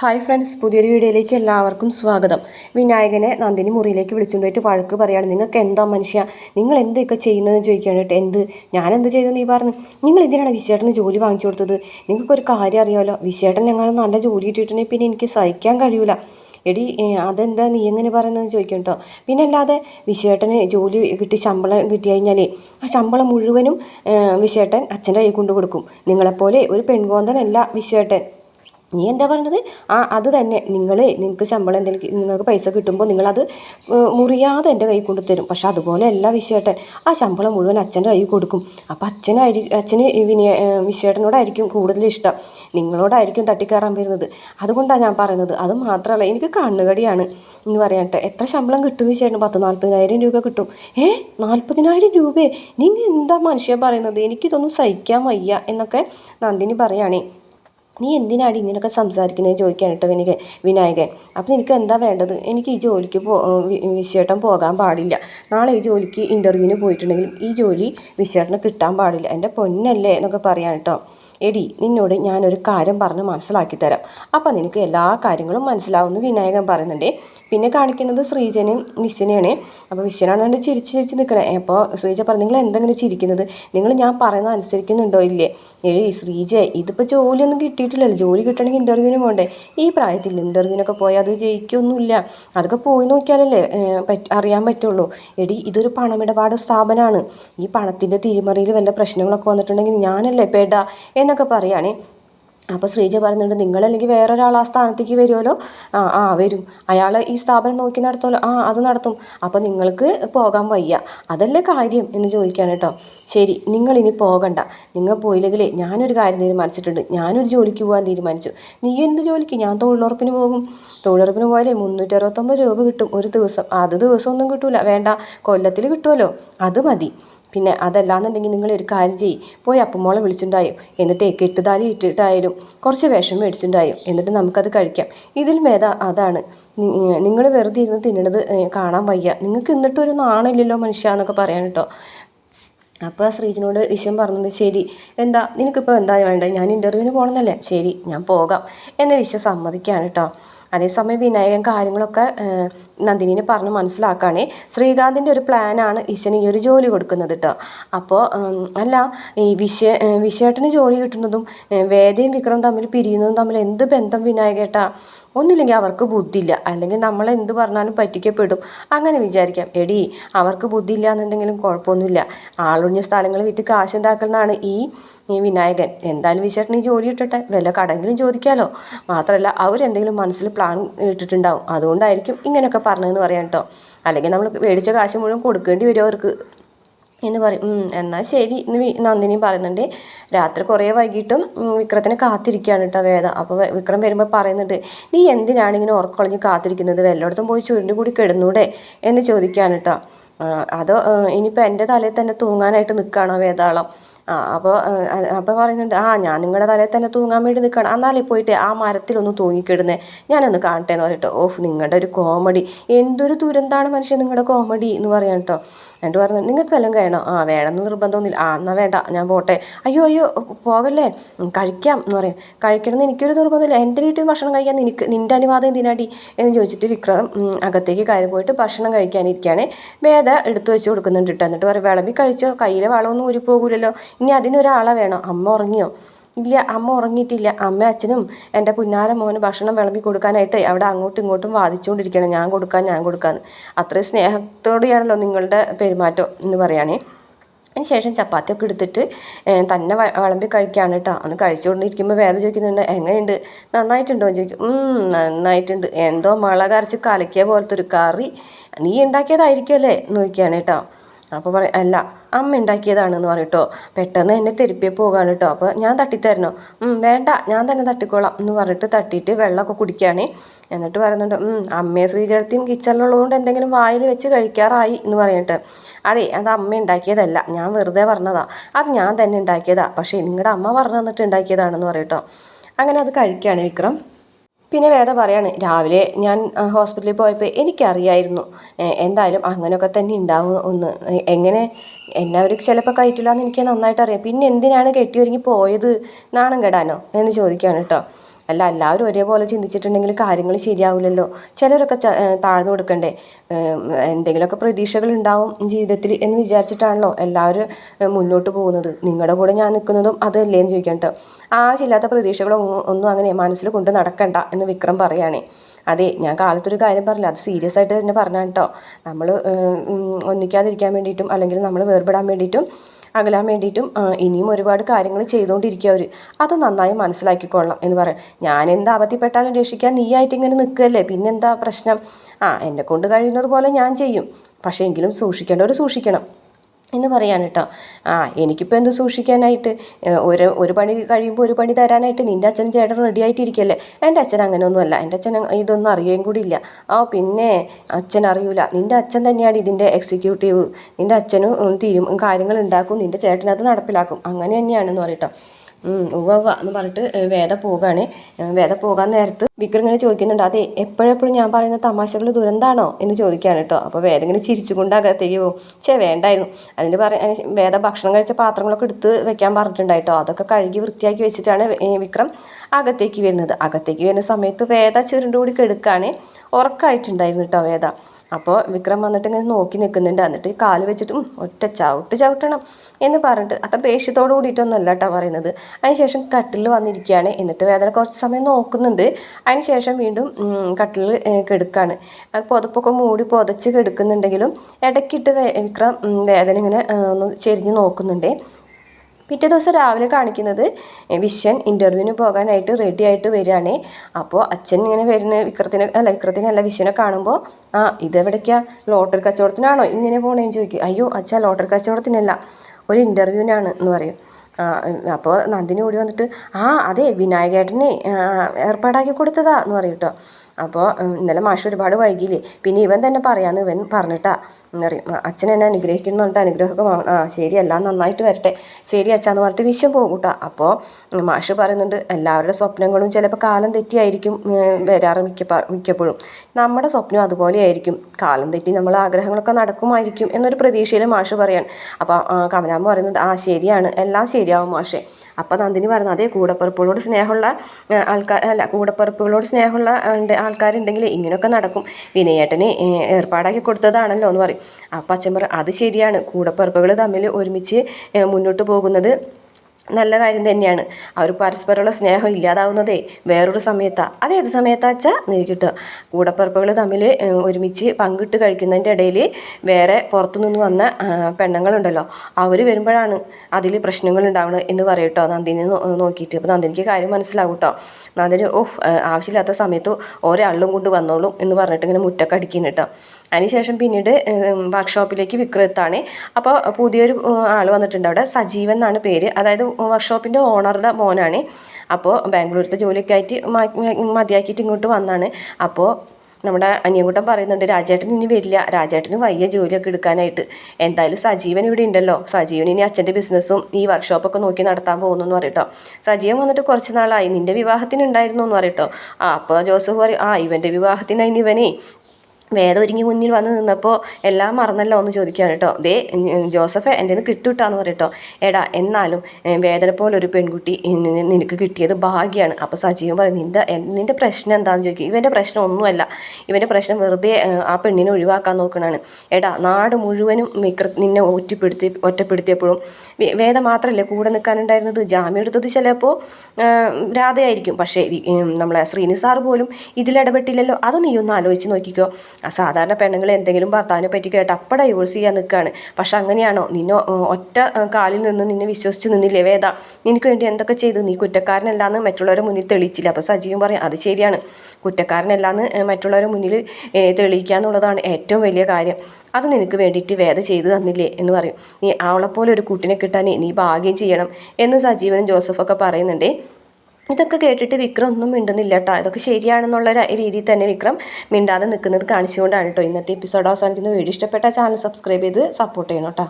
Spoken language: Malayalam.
ഹായ് ഫ്രണ്ട്സ് പുതിയൊരു വീഡിയോയിലേക്ക് എല്ലാവർക്കും സ്വാഗതം. വിനായകനെ നന്ദിനി മുറിയിലേക്ക് വിളിച്ചുകൊണ്ട് പോയിട്ട് വഴക്ക് പറയാണ്. നിങ്ങൾക്ക് എന്താ മനുഷ്യ? നിങ്ങൾ എന്തൊക്കെ ചെയ്യുന്നതെന്ന് ചോദിക്കുകയാണ് കേട്ടോ. എന്ത്? ഞാനെന്ത് ചെയ്തു നീ പറഞ്ഞു. നിങ്ങൾ എന്തിനാണ് വിശേഷന് ജോലി വാങ്ങിച്ചു കൊടുത്തത്? നിങ്ങൾക്കൊരു കാര്യം അറിയാമല്ലോ വിശേഷൻ ഞങ്ങൾ നല്ല ജോലി കിട്ടിയിട്ടുണ്ടെങ്കിൽ പിന്നെ എനിക്ക് സഹിക്കാൻ കഴിയൂല. എടി അതെന്താ നീ എങ്ങനെ പറയുന്നത് ചോദിക്കും കേട്ടോ. പിന്നെ അല്ലാതെ വിശേട്ടന് ജോലി കിട്ടി ശമ്പളം കിട്ടി കഴിഞ്ഞാലേ ആ ശമ്പളം മുഴുവനും വിശേട്ടൻ അച്ഛന്റെ കൈ കൊണ്ടു കൊടുക്കും നിങ്ങളെപ്പോലെ ഒരു പെൺകോന്തനല്ല വിശേട്ടൻ നീ എന്താ പറഞ്ഞത് ആ അത് തന്നെ. നിങ്ങൾ നിങ്ങൾക്ക് ശമ്പളം എന്തെങ്കിലും നിങ്ങൾക്ക് പൈസ കിട്ടുമ്പോൾ നിങ്ങളത് മുറിയാതെ എന്റെ കൈ കൊണ്ട് തരും. പക്ഷെ അതുപോലെ എല്ലാ വിശ്വേട്ടൻ ആ ശമ്പളം മുഴുവൻ അച്ഛന്റെ കൈ കൊടുക്കും. അപ്പം അച്ഛനായിരിക്കും അച്ഛന് വിനയ വിശ്വേട്ടനോടായിരിക്കും കൂടുതൽ ഇഷ്ടം. നിങ്ങളോടായിരിക്കും തട്ടിക്കയറാൻ വരുന്നത്. അതുകൊണ്ടാണ് ഞാൻ പറയുന്നത്. അത് മാത്രമല്ല എനിക്ക് കണ്ണുകടിയാണ് എന്ന് പറയട്ടെ എത്ര ശമ്പളം കിട്ടും വിശ്വേട്ടൻ പത്ത് നാൽപ്പതിനായിരം രൂപ കിട്ടും. ഏ നാൽപ്പതിനായിരം രൂപയെ നിങ്ങൾ എന്താ മനുഷ്യൻ പറയുന്നത്? എനിക്കിതൊന്നും സഹിക്കാൻ വയ്യ എന്നൊക്കെ നന്ദിനി പറയുകയാണേ നീ എന്തിനാണ് ഇങ്ങനെയൊക്കെ സംസാരിക്കുന്നത് ചോദിക്കാൻ കേട്ടോ എനിക്ക് വിനായകൻ. അപ്പം എനിക്ക് എന്താ വേണ്ടത്? എനിക്ക് ഈ ജോലിക്ക് പോ വിശേഷം പോകാൻ പാടില്ല. നാളെ ഈ ജോലിക്ക് ഇന്റർവ്യൂവിന് പോയിട്ടുണ്ടെങ്കിലും ഈ ജോലി വിശ്വേട്ടന് കിട്ടാൻ പാടില്ല. എന്റെ പൊന്നല്ലേ എന്നൊക്കെ പറയാൻ കേട്ടോ. എടി നിന്നോട് ഞാനൊരു കാര്യം പറഞ്ഞ് മനസ്സിലാക്കി തരാം. അപ്പം നിനക്ക് എല്ലാ കാര്യങ്ങളും മനസ്സിലാവുമെന്ന് വിനായകൻ പറയുന്നുണ്ട്. പിന്നെ കാണിക്കുന്നത് ശ്രീജനെയും നിശ്ചനെയാണ് അപ്പോൾ വിശ്വനാണ് ചിരിച്ച് ചിരിച്ച് നിൽക്കണേ അപ്പോൾ ശ്രീജ പറഞ്ഞു നിങ്ങൾ എന്തെങ്കിലും ചിരിക്കുന്നത്? നിങ്ങൾ ഞാൻ പറയുന്നത് അനുസരിക്കുന്നുണ്ടോ ഇല്ലേ? ഏയ് ശ്രീജ ഇതിപ്പോൾ ജോലിയൊന്നും കിട്ടിയിട്ടില്ലല്ലോ. ജോലി കിട്ടണമെങ്കിൽ ഇന്റർവ്യൂവിന് പോകണ്ടേ ഈ പ്രായത്തിൽ ഇന്റർവ്യൂവിനൊക്കെ പോയാൽ അത് ജയിക്കൊന്നുമില്ല. അതൊക്കെ പോയി നോക്കിയാലല്ലേ അറിയാൻ പറ്റുള്ളൂ. എടി ഇതൊരു പണമിടപാട് സ്ഥാപനമാണ് ഈ പണത്തിന്റെ തിരിമറിയിൽ വല്ല പ്രശ്നങ്ങളൊക്കെ വന്നിട്ടുണ്ടെങ്കിൽ ഞാനല്ലേ പേടാ എന്നൊക്കെ പറയുകയാണേ. അപ്പോൾ ശ്രീജ പറയുന്നുണ്ട് നിങ്ങളല്ലെങ്കിൽ വേറൊരാൾ ആ സ്ഥാനത്തേക്ക് വരുമല്ലോ? ആ ആ വരും. അയാൾ ഈ സ്ഥാപനം നോക്കി നടത്തുമല്ലോ ആ അത് നടത്തും. അപ്പോൾ നിങ്ങൾക്ക് പോകാൻ വയ്യ. അതല്ലേ കാര്യം എന്ന് ചോദിക്കുകയാണ് കേട്ടോ. ശരി നിങ്ങളിനി പോകണ്ട. നിങ്ങൾ പോയില്ലെങ്കിൽ ഞാനൊരു കാര്യം തീരുമാനിച്ചിട്ടുണ്ട്. ഞാനൊരു ജോലിക്ക് പോകാൻ തീരുമാനിച്ചു. നീ എന്ത് ജോലിക്ക്? ഞാൻ തൊഴിലുറപ്പിന് പോകും. തൊഴിലുറപ്പിന് പോയാലേ മുന്നൂറ്റി അറുപത്തൊമ്പത് രൂപ കിട്ടും ഒരു ദിവസം. അത് ദിവസമൊന്നും കിട്ടൂല. വേണ്ട കൊല്ലത്തിൽ കിട്ടുമല്ലോ അത് മതി. പിന്നെ അതല്ലാന്നുണ്ടെങ്കിൽ നിങ്ങൾ ഒരു കാര്യം ചെയ്യും. പോയി അപ്പമോളെ വിളിച്ചിട്ടുണ്ടായും. എന്നിട്ട് കെട്ടുതാലി ഇട്ടിട്ടായാലും കുറച്ച് വിഷം മേടിച്ചിട്ടുണ്ടായും. എന്നിട്ട് നമുക്കത് കഴിക്കാം. ഇതിൽ മേധ അതാണ്. നിങ്ങൾ വെറുതെ ഇരുന്ന് തിന്നണത് കാണാൻ വയ്യ. നിങ്ങൾക്ക് എന്നിട്ടൊരു നാണില്ലല്ലോ മനുഷ്യ എന്നൊക്കെ പറയാൻ കേട്ടോ. അപ്പോൾ ശ്രീജിനോട് വിഷയം പറഞ്ഞത് ശരി. എന്താ? നിനക്കിപ്പോൾ എന്താ വേണ്ടത്? ഞാൻ ഇന്റർവ്യൂവിന് പോകണമെന്നല്ലേ ശരി ഞാൻ പോകാം. എന്ന് വിശ്വ സമ്മതിക്കുകയാണ് കേട്ടോ. അതേസമയം വിനായകൻ കാര്യങ്ങളൊക്കെ നന്ദിനിനെ പറഞ്ഞ് മനസ്സിലാക്കുകയാണേ ശ്രീകാന്തിന്റെ ഒരു പ്ലാനാണ് ഈശ്വന് ഈ ഒരു ജോലി കൊടുക്കുന്നത് കേട്ടോ അപ്പോൾ അല്ല ഈ വിശ്വ വിശ്വേട്ടന് ജോലി കിട്ടുന്നതും വേദയും വിക്രവും തമ്മിൽ പിരിയുന്നതും തമ്മിൽ എന്ത് ബന്ധം വിനായകേട്ടാ? ഒന്നില്ലെങ്കിൽ അവർക്ക് ബുദ്ധിയില്ല. അല്ലെങ്കിൽ നമ്മൾ എന്ത് പറഞ്ഞാലും പറ്റിക്കപ്പെടും. അങ്ങനെ വിചാരിക്കാം. എടി അവർക്ക് ബുദ്ധി ഇല്ല എന്നുണ്ടെങ്കിലും കുഴപ്പമൊന്നുമില്ല. ആളൊഴിഞ്ഞ സ്ഥലങ്ങൾ വിറ്റ് കാശുണ്ടാക്കുന്നതാണ് ഈ ഈ വിനായകൻ. എന്തായാലും വിശേഷണി ഈ ജോലി ഇട്ടിട്ടെ. വല്ല കടെങ്കിലും ചോദിക്കാലോ. മാത്രമല്ല അവരെന്തെങ്കിലും മനസ്സിൽ പ്ലാൻ ഇട്ടിട്ടുണ്ടാവും. അതുകൊണ്ടായിരിക്കും ഇങ്ങനെയൊക്കെ പറഞ്ഞതെന്ന് പറയാം കേട്ടോ അല്ലെങ്കിൽ നമ്മൾ മേടിച്ച കാശ് മുഴുവൻ കൊടുക്കേണ്ടി വരും അവർക്ക്. എന്ന് പറയും. "ഉം, എന്നാൽ ശരി. എന്ന് നന്ദിനിയും നന്ദിനി പറയുന്നുണ്ട്. രാത്രി കുറേ വൈകിട്ടും വിക്രത്തിനെ കാത്തിരിക്കുകയാണ് കേട്ടോ വേദ. അപ്പോൾ വിക്രം വരുമ്പോൾ പറയുന്നുണ്ട് നീ എന്തിനാണ് ഇങ്ങനെ ഉറക്കളഞ്ഞ് കാത്തിരിക്കുന്നത്? വല്ലയിടത്തും പോയി ചുരുണ്ടി കൂടി കിടന്നൂടെ? എന്ന് ചോദിക്കുകയാണ് കേട്ടോ അതോ ഇനിയിപ്പോൾ എന്റെ തലയിൽ തന്നെ തൂങ്ങാനായിട്ട് നിൽക്കുകയാണോ വേതാളം ആ അപ്പോൾ അപ്പോൾ പറയുന്നുണ്ട് ആ ഞാൻ നിങ്ങളുടെ തലയിൽ തന്നെ തൂങ്ങാൻ വേണ്ടി നിൽക്കണം എന്നാലേ പോയിട്ട് ആ മരത്തിലൊന്ന് തൂങ്ങിക്കിടുന്നേ. ഞാനൊന്ന് കാണട്ടെ എന്ന് പറഞ്ഞിട്ട് ഓഫ് നിങ്ങളുടെ ഒരു കോമഡി എന്തൊരു ദുരന്താണ് മനുഷ്യൻ നിങ്ങളുടെ കോമഡി എന്ന് പറയാം കേട്ടോ എന്നിട്ട് പറഞ്ഞു നിങ്ങൾക്ക് വല്ലതും കഴിയണോ? ആ വേണമെന്ന് നിർബന്ധമൊന്നുമില്ല. ആ എന്നാൽ വേണ്ട ഞാൻ പോട്ടെ. അയ്യോ അയ്യോ പോകല്ലേ? കഴിക്കാം എന്ന് പറയും. കഴിക്കണമെന്ന് എനിക്കൊരു നിർബന്ധമില്ല. എന്റെ വീട്ടിൽ ഭക്ഷണം കഴിക്കാൻ നിനക്ക് നിന്റെ അനുവാദം എന്തിനാടി? എന്ന് ചോദിച്ചിട്ട് വിക്രം അകത്തേക്ക് കയറി പോയിട്ട് ഭക്ഷണം കഴിക്കാനിരിക്കുകയാണ് വേദ എടുത്തു വെച്ച് കൊടുക്കുന്നുണ്ട് കേട്ടോ എന്നിട്ട് പറയും വിളമ്പി കഴിച്ചോ. കയ്യിലെ വളമൊന്നും ഊരി പോകൂലല്ലോ ഇനി അതിനൊരാളെ വേണോ? അമ്മ ഉറങ്ങിയോ? ഇല്ല അമ്മ ഉറങ്ങിയിട്ടില്ല. അമ്മ അച്ഛനും എന്റെ പുന്നാര മോന് ഭക്ഷണം വിളമ്പി കൊടുക്കാനായിട്ട് അവിടെ അങ്ങോട്ടും ഇങ്ങോട്ടും വാദിച്ചുകൊണ്ടിരിക്കുകയാണ്. ഞാൻ കൊടുക്കാൻ ഞാൻ കൊടുക്കാന്ന്. അത്രയും സ്നേഹത്തോടെയാണല്ലോ നിങ്ങളുടെ പെരുമാറ്റം എന്ന് പറയുകയാണേ. അതിന് ശേഷം ചപ്പാത്തിയൊക്കെ എടുത്തിട്ട് തന്നെ വിളമ്പി കഴിക്കുകയാണ് കേട്ടോ. അന്ന് കഴിച്ചുകൊണ്ടിരിക്കുമ്പോൾ വേറെ ചോദിക്കുന്നുണ്ട് എങ്ങനെയുണ്ട്? നന്നായിട്ടുണ്ടോ? എന്ന് ചോദിക്കും "ഉം, നന്നായിട്ടുണ്ട്. എന്തോ മുളക് അരച്ച് കലക്കിയ പോലത്തെ ഒരു കറി. നീ ഉണ്ടാക്കിയതായിരിക്കുമല്ലേ? എന്ന് ചോദിക്കുകയാണ് കേട്ടോ. അപ്പോൾ പറയും അല്ല അമ്മ ഉണ്ടാക്കിയതാണെന്ന് പറയട്ടോ പെട്ടെന്ന് എന്നെ തെരുപ്പിയെ പോകാണ് കേട്ടോ അപ്പോൾ ഞാൻ തട്ടിത്തരണോ. "ഉം, വേണ്ട ഞാൻ തന്നെ തട്ടിക്കോളാം എന്ന് പറഞ്ഞിട്ട് തട്ടിയിട്ട് വെള്ളമൊക്കെ കുടിക്കുകയാണ് എന്നിട്ട് പറയുന്നുണ്ട് "ഉം, അമ്മയെ ശ്രീചേർത്തിയും കിച്ചണിലുള്ളതുകൊണ്ട് എന്തെങ്കിലും വായിൽ വെച്ച് കഴിക്കാറായി എന്ന് പറഞ്ഞിട്ട്. അതെ അത് അമ്മ ഉണ്ടാക്കിയതല്ല ഞാൻ വെറുതെ പറഞ്ഞതാ. അത് ഞാൻ തന്നെ ഉണ്ടാക്കിയതാ. പക്ഷേ നിങ്ങളുടെ അമ്മ പറഞ്ഞു തന്നിട്ട് ഉണ്ടാക്കിയതാണെന്ന് പറയട്ടോ അങ്ങനെ അത് കഴിക്കുകയാണ് വിക്രം. പിന്നെ വേദ പറയാണ് രാവിലെ ഞാൻ ഹോസ്പിറ്റലിൽ പോയപ്പോൾ എനിക്കറിയായിരുന്നു എന്തായാലും അങ്ങനെയൊക്കെ തന്നെ ഉണ്ടാവും ഒന്ന് എങ്ങനെ എന്നെ അവർ ചിലപ്പോൾ കയറ്റില്ല എന്ന് എനിക്ക് നന്നായിട്ട് അറിയാം. പിന്നെ എന്തിനാണ് കെട്ടി ഒരുങ്ങി പോയത്? നാണം കെടാനോ? എന്ന് ചോദിക്കുകയാണ് കേട്ടോ അല്ല എല്ലാവരും ഒരേപോലെ ചിന്തിച്ചിട്ടുണ്ടെങ്കിൽ കാര്യങ്ങൾ ശരിയാവില്ലല്ലോ ചിലരൊക്കെ താഴ്ന്നു കൊടുക്കണ്ടേ? എന്തെങ്കിലുമൊക്കെ പ്രതീക്ഷകൾ ഉണ്ടാവും ജീവിതത്തിൽ എന്ന് വിചാരിച്ചിട്ടാണല്ലോ എല്ലാവരും മുന്നോട്ട് പോകുന്നത്. നിങ്ങളുടെ കൂടെ ഞാൻ നിൽക്കുന്നതും അതല്ലേ എന്ന് ചോദിക്കാം കേട്ടോ ആവശ്യമില്ലാത്ത പ്രതീക്ഷകളോ ഒന്നും അങ്ങനെ മനസ്സിൽ കൊണ്ട് നടക്കണ്ട എന്ന് വിക്രം പറയുകയാണേ. അതെ ഞാൻ കാലത്തൊരു കാര്യം പറഞ്ഞില്ല. അത് സീരിയസ് ആയിട്ട് തന്നെ പറഞ്ഞ കേട്ടോ നമ്മൾ ഒന്നിക്കാതിരിക്കാൻ വേണ്ടിയിട്ടും അല്ലെങ്കിൽ നമ്മൾ വേർപെടാൻ വേണ്ടിയിട്ടും അകലാൻ വേണ്ടിയിട്ടും ഇനിയും ഒരുപാട് കാര്യങ്ങൾ ചെയ്തുകൊണ്ടിരിക്കുക അവർ അത് നന്നായി മനസ്സിലാക്കിക്കൊള്ളാം എന്ന് പറയാം. ഞാൻ എന്താ അവധിപ്പെട്ടാലും രക്ഷിക്കാൻ നീ ആയിട്ട് ഇങ്ങനെ നിൽക്കുകയല്ലേ? പിന്നെന്താ പ്രശ്നം? ആ എന്നെ കൊണ്ട് കഴിയുന്നത് പോലെ ഞാൻ ചെയ്യും. പക്ഷേ എങ്കിലും സൂക്ഷിക്കേണ്ടവർ സൂക്ഷിക്കണം. എന്ന് പറയാണ് കേട്ടോ ആ എനിക്കിപ്പോൾ എന്ത് സൂക്ഷിക്കാനായിട്ട്? ഒരു ഒരു പണി കഴിയുമ്പോൾ ഒരു പണി തരാനായിട്ട് നിന്റെ അച്ഛൻ ചേട്ടൻ റെഡി ആയിട്ടിരിക്കല്ലേ? എന്റെ അച്ഛൻ അങ്ങനെയൊന്നുമല്ല. എന്റെ അച്ഛൻ ഇതൊന്നും അറിയുകയും കൂടി ഇല്ല ആ പിന്നെ അച്ഛൻ അറിയൂല. നിന്റെ അച്ഛൻ തന്നെയാണ് ഇതിന്റെ എക്സിക്യൂട്ടീവ് നിന്റെ അച്ഛനും തീരും കാര്യങ്ങൾ ഉണ്ടാക്കും. നിന്റെ ചേട്ടനത് നടപ്പിലാക്കും. അങ്ങനെ തന്നെയാണെന്ന് പറയട്ടോ ഉവ്വ എന്ന് പറഞ്ഞിട്ട് വേദ പോകാണ്. വേദ പോകാൻ നേരത്ത് വിക്രം ഇങ്ങനെ ചോദിക്കുന്നുണ്ട് അതെ എപ്പോഴെപ്പോഴും ഞാൻ പറയുന്ന തമാശകൾ ദുരന്താണോ? എന്ന് ചോദിക്കുകയാണ് കേട്ടോ അപ്പോൾ വേദ ഇങ്ങനെ ചിരിച്ചുകൊണ്ട് അകത്തേക്ക് പോകും. ചേ വേണ്ടായിരുന്നു. അതിന്റെ പറ വേദ ഭക്ഷണം കഴിച്ച പാത്രങ്ങളൊക്കെ എടുത്ത് വെക്കാൻ പറഞ്ഞിട്ടുണ്ടായിട്ടോ അതൊക്കെ കഴുകി വൃത്തിയാക്കി വെച്ചിട്ടാണ് വിക്രം അകത്തേക്ക് വരുന്നത്. അകത്തേക്ക് വരുന്ന സമയത്ത് വേദ ചുരുണ്ടുകൂടി കെടുക്കാണ്. ഉറക്കായിട്ടുണ്ടായിരുന്നു കേട്ടോ വേദ. അപ്പോൾ വിക്രം വന്നിട്ട് ഇങ്ങനെ നോക്കി നിൽക്കുന്നുണ്ട് എന്നിട്ട് കാൽ വെച്ചിട്ട് ഒറ്റ ചവിട്ട് ചവിട്ടണം എന്ന് പറഞ്ഞിട്ട് അത്ര ദേഷ്യത്തോട് കൂടിയിട്ടൊന്നുമല്ല കേട്ടോ പറയുന്നത്. അതിനുശേഷം കട്ടിൽ വന്നിരിക്കുകയാണ്. എന്നിട്ട് വേദന കുറച്ച് സമയം നോക്കുന്നുണ്ട്. അതിനുശേഷം വീണ്ടും കട്ടിൽ കെടുക്കാണ്. പുതപ്പൊക്കെ മൂടി പുതച്ച് കെടുക്കുന്നുണ്ടെങ്കിലും ഇടയ്ക്കിട്ട് വിക്രം വേദന ഇങ്ങനെ ഒന്ന് ചെരിഞ്ഞ് നോക്കുന്നുണ്ട്. പിറ്റേ ദിവസം രാവിലെ കാണിക്കുന്നത് വിശ്വൻ ഇന്റർവ്യൂവിന് പോകാനായിട്ട് റെഡി ആയിട്ട് വരികയാണ്. അപ്പോൾ അച്ഛൻ ഇങ്ങനെ വരുന്ന വിക്രത്തിനെ അല്ല വിക്രത്തിനല്ല വിശ്വനെ കാണുമ്പോൾ ആ ഇതെവിടേക്കാ? ലോട്ടറി കച്ചവടത്തിനാണോ ഇങ്ങനെ പോകണേന്ന് ചോദിക്കും. അയ്യോ അച്ഛാ ലോട്ടറി കച്ചവടത്തിനല്ല ഒരു ഇന്റർവ്യൂവിനാണ് എന്ന് പറയും. അപ്പോൾ നന്ദിനി ഓടി വന്നിട്ട് ആ അതെ വിനായകേട്ടനെ ഏർപ്പാടാക്കി കൊടുത്തതാ എന്ന് പറയും കേട്ടോ അപ്പോൾ ഇന്നലെ മാഷ് ഒരുപാട് വൈകിയില്ലേ പിന്നെ ഇവൻ തന്നെ പറയാമെന്ന് ഇവൻ പറഞ്ഞിട്ടാ. എന്നറിയും അച്ഛൻ എന്നെ അനുഗ്രഹിക്കുന്നു പറഞ്ഞിട്ട് അനുഗ്രഹമൊക്കെ ആ ശരിയല്ല നന്നായിട്ട് വരട്ടെ. ശരി അച്ഛാന്ന് പറഞ്ഞിട്ട് വിശ്വം പോകൂട്ടാ അപ്പോൾ മാഷ് പറയുന്നുണ്ട് എല്ലാവരുടെ സ്വപ്നങ്ങളും ചിലപ്പോൾ കാലം തെറ്റിയായിരിക്കും വരാറ് മിക്ക മിക്കപ്പോഴും. നമ്മുടെ സ്വപ്നം അതുപോലെ ആയിരിക്കും. കാലം തെറ്റി നമ്മൾ ആഗ്രഹങ്ങളൊക്കെ നടക്കുമായിരിക്കും എന്നൊരു പ്രതീക്ഷയിൽ മാഷ് പറയാൻ. അപ്പോൾ കമലാമ്മ പറയുന്നുണ്ട് ആ ശരിയാണ്. എല്ലാം ശരിയാവും മാഷേ. അപ്പോൾ നന്ദിനി പറഞ്ഞു അതേ കൂടപ്പുറപ്പുകളോട് സ്നേഹമുള്ള ആൾക്കാർ അല്ല കൂടപ്പുറപ്പുകളോട് സ്നേഹമുള്ള ആൾക്കാരുണ്ടെങ്കിൽ ഇങ്ങനെയൊക്കെ നടക്കും. വിനയേട്ടന് ഏർപ്പാടാക്കി കൊടുത്തതാണല്ലോ എന്ന് പറയും. അപ്പം അച്ഛൻ പറയും അത് ശരിയാണ്. കൂടപ്പുറപ്പുകൾ തമ്മിൽ ഒരുമിച്ച് മുന്നോട്ട് പോകുന്നത് നല്ല കാര്യം തന്നെയാണ്. അവർ പരസ്പരമുള്ള സ്നേഹം ഇല്ലാതാവുന്നതേ വേറൊരു സമയത്താണ് അതേത് സമയത്താ വെച്ചാൽ കിട്ടുക. കൂടപ്പിറപ്പുകൾ തമ്മിൽ ഒരുമിച്ച് പങ്കിട്ട് കഴിക്കുന്നതിന്റെ ഇടയിൽ വേറെ പുറത്തുനിന്ന് വന്ന പെണ്ണുങ്ങളുണ്ടല്ലോ. അവർ വരുമ്പോഴാണ് അതിൽ പ്രശ്നങ്ങൾ ഉണ്ടാവുന്നത് എന്ന് പറയട്ടോ നന്ദിനി നോക്കിയിട്ട്. അപ്പോൾ നന്ദിനിക്ക് കാര്യം മനസ്സിലാവും കേട്ടോ നന്ദിനി ഓഹ് ആവശ്യമില്ലാത്ത സമയത്ത് ഒരാളും കൊണ്ട് വന്നോളും എന്ന് പറഞ്ഞിട്ട് ഇങ്ങനെ മുറ്റൊക്കെ അടിക്കുന്നു കേട്ടോ അതിനുശേഷം പിന്നീട് വർക്ക്ഷോപ്പിലേക്ക് വിക്രത്താണ്. അപ്പോൾ പുതിയൊരു ആൾ വന്നിട്ടുണ്ട് അവിടെ സജീവൻ എന്നാണ് പേര്. അതായത് വർക്ക്ഷോപ്പിന്റെ ഓണറുടെ മോനാണ്. അപ്പോൾ ബാംഗ്ലൂരിലത്തെ ജോലിയൊക്കെ ആയിട്ട് മതിയാക്കിയിട്ട് ഇങ്ങോട്ട് വന്നാണ്. അപ്പോൾ നമ്മുടെ അനിയൻകുട്ടൻ പറയുന്നുണ്ട് രാജേട്ടൻ ഇനി വരില്ല. രാജേട്ടന് വയ്യ ജോലിയൊക്കെ എടുക്കാനായിട്ട്. എന്തായാലും സജീവൻ ഇവിടെ ഉണ്ടല്ലോ. സജീവൻ ഇനി അച്ഛന്റെ ബിസിനസ്സും ഈ വർക്ക്ഷോപ്പൊക്കെ നോക്കി നടത്താൻ പോകുന്നു എന്ന് പറയട്ടോ. സജീവൻ വന്നിട്ട് കുറച്ച് നാളായി. നിന്റെ വിവാഹത്തിന് ഉണ്ടായിരുന്നു എന്ന് പറയട്ടോ. ആ അപ്പോൾ ജോസഫ് പറയും ആ ഇവന്റെ വിവാഹത്തിനായി ഇവനേ വേദം ഒരുങ്ങി മുന്നിൽ വന്ന് നിന്നപ്പോൾ എല്ലാം മറന്നല്ലോ എന്ന് ചോദിക്കുകയാണ് കേട്ടോ. ദേ ജോസഫ് എന്റെ നിന്ന് കിട്ടൂട്ടാന്ന് പറയട്ടോ എടാ എന്നാലും വേദന പോലെ ഒരു പെൺകുട്ടി നിനക്ക് കിട്ടിയത് ഭാഗ്യമാണ് അപ്പോൾ സജീവൻ പറയും നിന്റെ നിന്റെ പ്രശ്നം എന്താണെന്ന് ചോദിക്കും. ഇവന്റെ പ്രശ്നം ഒന്നുമല്ല. ഇവന്റെ പ്രശ്നം വെറുതെ ആ പെണ്ണിനെ ഒഴിവാക്കാൻ നോക്കണാണ്. എടാ നാട് മുഴുവനും വിക്ര നിന്നെ ഒറ്റപ്പെടുത്തി ഒറ്റപ്പെടുത്തിയപ്പോഴും വേദ മാത്രമല്ലേ കൂടെ നിൽക്കാനുണ്ടായിരുന്നത്? ജാമ്യം എടുത്തത് ചിലപ്പോൾ രാധയായിരിക്കും. പക്ഷേ നമ്മളെ ശ്രീനിസാർ പോലും ഇതിലിടപെട്ടില്ലല്ലോ അത് നീ ഒന്ന് ആലോചിച്ച് നോക്കിക്കോ. സാധാരണ പെണ്ണുങ്ങൾ എന്തെങ്കിലും ഭർത്താവിനെ പറ്റി കേട്ട് അപ്പടെ യൂസ് ചെയ്യാൻ നിൽക്കുകയാണ് പക്ഷെ അങ്ങനെയാണോ? നിന്നെ ഒറ്റ കാലിൽ നിന്ന് നിന്നെ വിശ്വസിച്ച് നിന്നില്ലേ? വേദ നിനക്ക് വേണ്ടി എന്തൊക്കെ ചെയ്തു? നീ കുറ്റക്കാരനല്ലാന്ന് മറ്റുള്ളവരെ മുന്നിൽ തെളിയിച്ചില്ല. അപ്പോൾ സജീവൻ പറയും അത് ശരിയാണ്. കുറ്റക്കാരനല്ലാന്ന് മറ്റുള്ളവരെ മുന്നിൽ തെളിയിക്കുക എന്നുള്ളതാണ് ഏറ്റവും വലിയ കാര്യം. അത് നിനക്ക് വേണ്ടിയിട്ട് വേദ ചെയ്തു തന്നില്ലേ? എന്ന് പറയും. നീ അവളെപ്പോലെ ഒരു കുട്ടിനെ കിട്ടാൻ നീ ഭാഗ്യം ചെയ്യണം എന്ന് സജീവനും ജോസഫൊക്കെ പറയുന്നുണ്ട്. ഇതൊക്കെ കേട്ടിട്ട് വിക്രം ഒന്നും മിണ്ടുന്നില്ല കേട്ടോ ഇതൊക്കെ ശരിയാണെന്നുള്ള രീതിയിൽ തന്നെ വിക്രം മിണ്ടാതെ നിൽക്കുന്നത് കാണിച്ചുകൊണ്ടാണ് കേട്ടോ ഇന്നത്തെ എപ്പിസോഡ് അവസാനിക്കുന്ന വീഡിയോ ഇഷ്ടപ്പെട്ട ചാനൽ സബ്സ്ക്രൈബ് ചെയ്ത് സപ്പോർട്ട് ചെയ്യണം കേട്ടോ